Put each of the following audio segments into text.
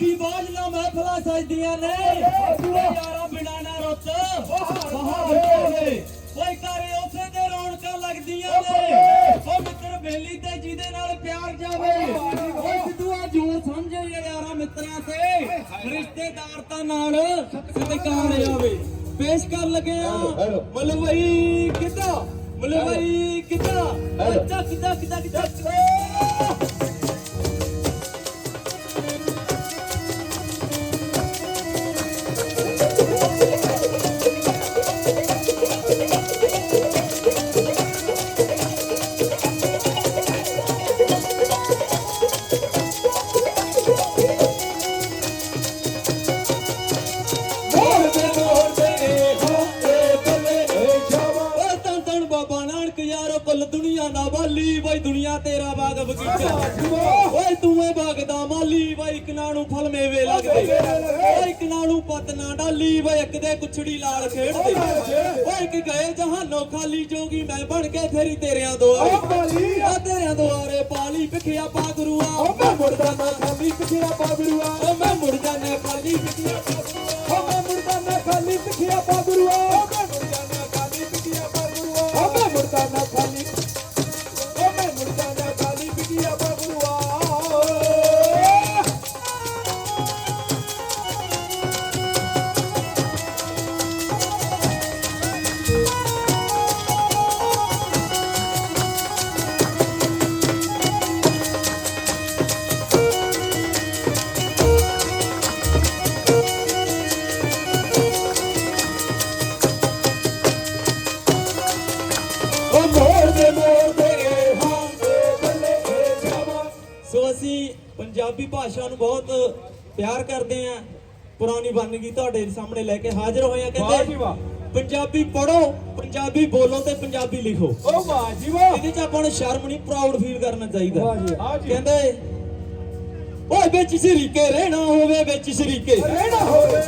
ਕੀ ਬਾਜਲਾ ਮਹਿਫਲਾਂ ਸਜਦੀਆਂ ਨੇ? ਯਾਰਾ ਬਿਨਾ ਨਾ ਰੁੱਤ ਬਹਾਦਰ ਹੋਵੇ ਕੋਈ ਕਰੇ ਉਸੇ ਦੇ ਰੌਣਕਾਂ ਲੱਗਦੀਆਂ ਨੇ। ਉਹ ਮਿੱਤਰ ਬੇਲੀ ਤੇ ਜਿਹਦੇ ਨਾਲ ਪਿਆਰ ਜਾਵੇ। ਉਹ ਸਿੱਧੂਆ ਜੋਰ ਸਮਝੇ ਯਾਰਾ ਮਿੱਤਰਾਂ ਤੇ। ਰਿਸ਼ਤੇਦਾਰਤਾ ਨਾਲ ਸਤਿਕਾਰ ਜਾਵੇ ਪੇਸ਼ ਕਰ ਲੱਗੇ ਆ। ਮਲਵਈ ਕਿੱਦਾਂ? ਮਲਵਈ ਕਿੱਦਾਂ? ਚੱਕ ਚੱਕ ਚੱਕ ਚੱਕ। ਨਾਨਕ ਯਾਰੋ ਕੁੱਲ ਦੁਨੀਆ ਦਾ ਵਾਲੀ ਬਈ ਦੁਨੀਆ ਤੇਰਾ ਬਾਗ ਬਗੀਚਾ। ਓਏ ਤੂੰ ਏ ਬਾਗ ਦਾ ਮਾਲੀ ਬਈ ਇੱਕ ਨਾ ਨੂੰ ਫਲ ਮੇਵੇ ਲੱਗਦੇ। ਓਏ ਇੱਕ ਨਾ ਨੂੰ ਪਤ ਨਾ ਡਾਲੀ ਬਈ ਇੱਕ ਦੇ ਕੁਛੜੀ ਲਾਲ ਖੇਡਦੇ। ਓਏ ਇੱਕ ਗਏ ਜਹਾਨੋਂ ਖਾਲੀ ਜੋਗੀ ਮੈਂ ਬਣ ਕੇ ਫੇਰੀ ਤੇਰਿਆਂ ਦੁਆਰੇ। ਆ ਤੇਰਿਆਂ ਦੁਆਰੇ ਪਾਲੀ ਪਿਖਿਆ ਪਾ ਗੁਰੂਆ ਓ ਮੈਂ ਮੁਰਦਾ ਨਾ ਖਾਲੀ ਪਿਖਿਆ ਪਾ ਗੁਰੂਆ ਓ ਮੈਂ ਮੁਰਦਾ ਸੋ ਅਸੀਂ ਪੰਜਾਬੀ ਭਾਸ਼ਾ ਨੂੰ ਬਹੁਤ ਪਿਆਰ ਕਰਦੇ ਆਂ ਪੁਰਾਣੀ ਬੰਨਗੀ ਤੁਹਾਡੇ ਸਾਹਮਣੇ ਲੈ ਕੇ ਹਾਜ਼ਰ ਹੋਏ ਆ ਕਹਿੰਦੇ। ਪੰਜਾਬੀ ਪੜੋ ਪੰਜਾਬੀ ਬੋਲੋ ਤੇ ਪੰਜਾਬੀ ਲਿਖੋ। ਓ ਵਾਹ ਜੀ ਵਾਹ। ਇਹਦੇ ਚ ਆਪਾਂ ਨੂੰ ਸ਼ਰਮ ਨਹੀਂ ਪ੍ਰਾਊਡ ਫੀਲ ਕਰਨਾ ਚਾਹੀਦਾ। ਕਹਿੰਦੇ ਓਏ ਵਿੱਚ ਸ਼ਰੀਕੇ ਰਹਿਣਾ ਹੋਵੇ ਵਿੱਚ ਸ਼ਰੀਕੇ। ਰਹਿਣਾ ਹੋਵੇ।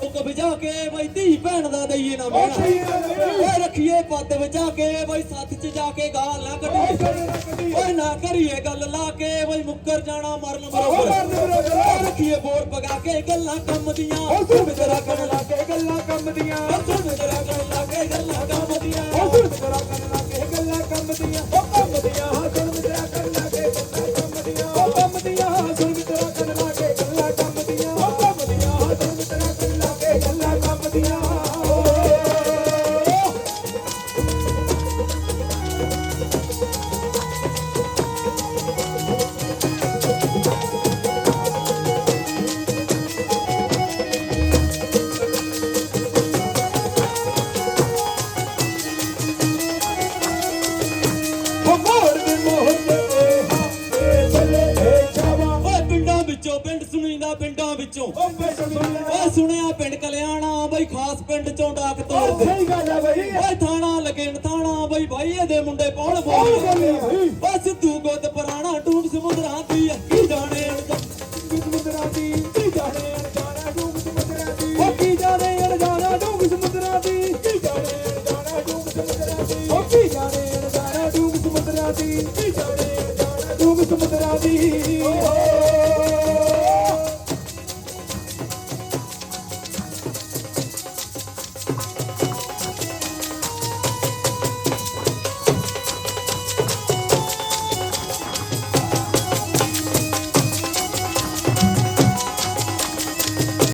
ਕੁੱਕ ਵਜਾ ਕੇ ਬਈ ਧੀ ਭੈਣ ਦਾ ਦਈਏ ਨਾ ਦੇਈਏ। ਓਏ ਰੱਖੀਏ ਪੱਤ ਵਜਾ ਕੇ ਬਈ ਸੱਥ ਚ ਜਾ ਕੇ ਗਾਲ ਨਾ ਕੱਢੀਏ। ਓਏ ਨਾ ਕਰੀਏ ਗੱਲ ਲਾ ਕੇ ਬਈ ਮੁੱਕਰ ਜਾਣਾ ਮਰਨ ਬਰੋਬਰ। ਰੱਖੀਏ ਬੋਰ ਪਗਾ ਕੇ ਗੱਲਾਂ ਕੰਮ ਦੀਆਂ। ਓ ਸੁਣ। ਤੇਰਾ ਕੰਨ ਲਾ ਕੇ ਗੱਲਾਂ ਕੰਮ ਦੀਆਂ। ਓ ਸੁਣ। ਤੇਰਾ ਗੱਲ ਲਾ ਕੇ ਗੱਲਾਂ ਕੰਮ ਦੀਆਂ। ਓ ਸੁਣ। ਤੇਰਾ ਕੰਨ ਲਾ ਕੇ ਗੱਲਾਂ ਕੰਮ ਦੀਆਂ। ਓ ਕੰਮ ਦੀਆਂ ਚੋਂ ਓਏ ਸੁਣਿਆ ਪਿੰਡ ਕਲਿਆਣਾ ਬਈ ਖਾਸ ਪਿੰਡ ਚੋਂ ਡਾਕ ਤੋੜ ਦੇ। ਸਹੀ ਗੱਲ ਆ ਬਈ। ਓਏ ਥਾਣਾ ਲਗੇਣ ਥਾਣਾ ਬਈ ਭਾਈ ਇਹਦੇ ਮੁੰਡੇ ਪੌਣ ਬੋਲਦੇ? ਓਏ ਸਿੱਧੂ ਗੁੱਦ ਪੁਰਾਣਾ ਟੂਬ ਦੀ ਕੀ ਜਾਣੇ ਕੀ ਜਾਣੇ ਜਾਣਾ ਟੂਬ ਸਮੁੰਦਰਾਂ ਦੀ। ਕੀ ਜਾਣੇ ਜਾਣਾ ਟੂਬ ਸਮੁੰਦਰਾਂ ਦੀ। ਕੀ